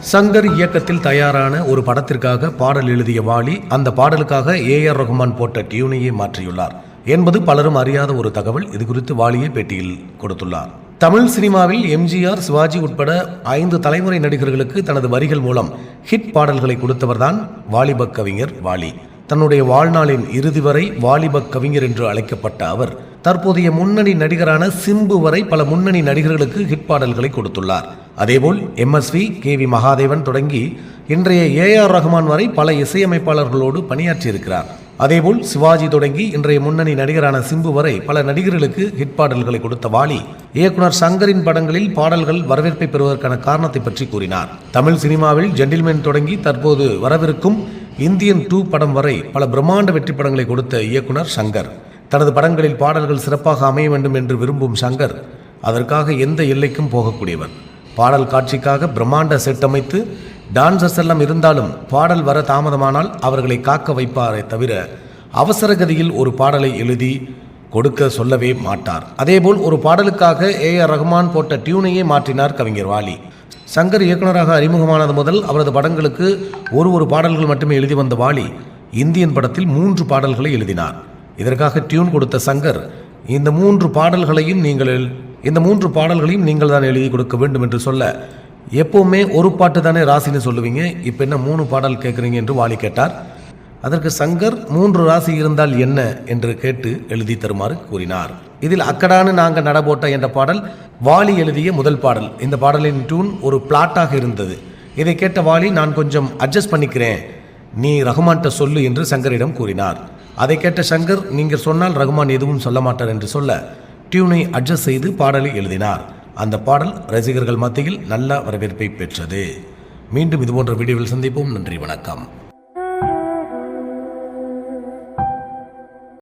சங்கர் இயக்கத்தில் தயாரான ஒரு படத்திற்காக பாடல் எழுதிய வாலி அந்த பாடலுக்காக ஏ ஆர் ரஹ்மான் போட்ட டியூனையே மாற்றியுள்ளார் என்பது பலரும் அறியாத ஒரு தகவல். இது குறித்து வாலியை பேட்டியில் கொடுத்துள்ளார். தமிழ் சினிமாவில் எம்ஜிஆர் சிவாஜி உட்பட ஐந்து தலைமுறை நடிகர்களுக்கு தனது வரிகள் மூலம் ஹிட் பாடல்களை கொடுத்தவர்தான் வாலிப கவிஞர் வாலி. தன்னுடைய வாழ்நாளின் இறுதி வரை வாலிப கவிஞர் என்று அழைக்கப்பட்ட அவர் தற்போதைய முன்னணி நடிகரான சிம்பு வரை பல முன்னணி நடிகர்களுக்கு ஹிட் பாடல்களை கொடுத்துள்ளார். அதேபோல் எம்எஸ்வி கே வி மகாதேவன் தொடங்கி இன்றைய ஏ ஆர் ரஹ்மான் வரை பல இசையமைப்பாளர்களோடு பணியாற்றியிருக்கிறார். அதேபோல் சிவாஜி தொடங்கி இன்றைய முன்னணி நடிகரான சிம்பு வரை பல நடிகர்களுக்கு ஹிட் பாடல்களை கொடுத்த வாலி இயக்குனர் சங்கரின் படங்களில் பாடல்கள் வரவேற்பை பெறுவதற்கான காரணத்தை பற்றி கூறினார். தமிழ் சினிமாவில் ஜென்டில்மேன் தொடங்கி தற்போது வரவிருக்கும் இந்தியன் டூ படம் வரை பல பிரம்மாண்ட வெற்றி படங்களை கொடுத்த இயக்குனர் சங்கர். தனது படங்களில் பாடல்கள் சிறப்பாக அமைய வேண்டும் என்று விரும்பும் சங்கர் அதற்காக எந்த எல்லைக்கும் போகக்கூடியவர். பாடல் காட்சிக்காக பிரம்மாண்ட செட் அமைத்து டான்சர்ஸ் எல்லாம் இருந்தாலும் பாடல் வர தாமதமானால் அவர்களை காக்க வைப்பாரே தவிர அவசரகதியில் ஒரு பாடலை எழுதி கொடுக்க சொல்லவே மாட்டார். அதேபோல் ஒரு பாடலுக்காக ஏ ஆர் ரஹ்மான் போட்ட டியூனையே மாற்றினார் கவிஞர் வாலி. சங்கர் இயக்குனராக அறிமுகமானது முதல் அவரது படங்களுக்கு ஒரு ஒரு பாடல்கள் மட்டுமே எழுதி வந்த வாலி இந்தியன் படத்தில் மூன்று பாடல்களை எழுதினார். இதற்காக டியூன் கொடுத்த சங்கர் இந்த மூன்று பாடல்களையும் நீங்கள் இந்த மூன்று பாடல்களையும் நீங்கள் தான் எழுதி கொடுக்க வேண்டும் என்று சொல்ல எப்போவுமே ஒரு பாட்டு தானே ராசின்னு சொல்லுவீங்க இப்போ என்ன மூணு பாடல் கேட்குறீங்க என்று வாலி கேட்டார். அதற்கு சங்கர் மூன்று ராசி இருந்தால் என்ன என்று கேட்டு எழுதி தருமாறு கூறினார். இதில் அக்கடானு நாங்கள் நடபோட்ட என்ற பாடல் வாலி எழுதிய முதல் பாடல். இந்த பாடலின் டியூன் ஒரு பிளாட்டாக இருந்தது. இதை கேட்ட வாலி நான் கொஞ்சம் அட்ஜஸ்ட் பண்ணிக்கிறேன். நீ ரகுமான்கிட்ட சொல்லு என்று சங்கரிடம் கூறினார். அதை கேட்ட சங்கர் நீங்கள் சொன்னால் ரகுமான் எதுவும் சொல்ல மாட்டார் என்று சொல்ல டியூனை அட்ஜஸ்ட் செய்து பாடலை எழுதினார். அந்த பாடல் ரசிகர்கள் மத்தியில் நல்ல வரவேற்பை பெற்றது. மீண்டும் இதுபோன்ற வீடியோவில் சந்திப்போம். நன்றி வணக்கம்.